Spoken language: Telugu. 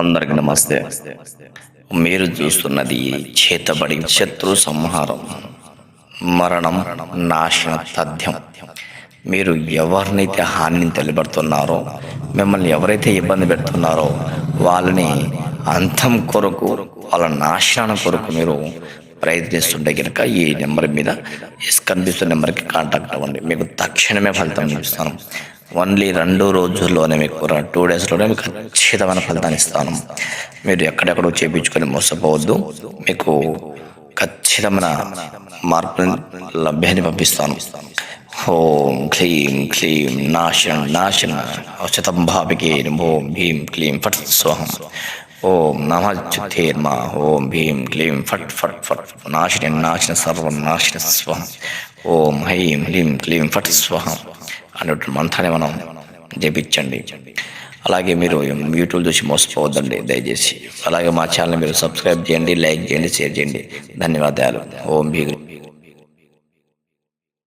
అందరికి నమస్తే. మీరు చూస్తున్నది చేతబడి శత్రు సంహారం మరణం నాశన తథ్యం. మీరు ఎవరినైతే హానిని తెలిపెడుతున్నారో మిమ్మల్ని ఎవరైతే ఇబ్బంది పెడుతున్నారో వాళ్ళని అంతం కొరకు వాళ్ళ నాశనం కొరకు మీరు ప్రయత్నిస్తుంటే కనుక ఈ నెంబర్ మీద కనిపిస్తున్న నెంబర్కి కాంటాక్ట్ అవ్వండి. మీకు తక్షణమే ఫలితం చూపిస్తాను ఓన్లీ రెండు రోజుల్లోనే మీకు టూ డేస్లోనే మీకు ఖచ్చితమైన ఫలితాన్ని ఇస్తాను. మీరు ఎక్కడెక్కడో చేయించుకొని మోసపోవద్దు. మీకు ఖచ్చితమైన మార్పుని లభ్యాన్ని పంపిస్తాను. ఓం క్లీం క్లీం నాశనం నాశన శతం భావికే ఓం భీం క్లీం ఫట్ స్వహం. ఓం నమచ్యుతేర్మ ఓం భీం క్లీం ఫట్ ఫట్ ఫట్. నాశనం నాశన సర్వం నాశన స్వహం. ఓం హైం హ్లీం క్లీం ఫట్ స్వహం. అనేటువంటి మంత్రాన్ని మనం జపించండి. అలాగే మీరు యూట్యూబ్ చూసి మోసపోవద్దండి దయచేసి. అలాగే మా ఛానల్ మీరు సబ్స్క్రైబ్ చేయండి లైక్ చేయండి షేర్ చేయండి. ధన్యవాదాలు. ఓం భీ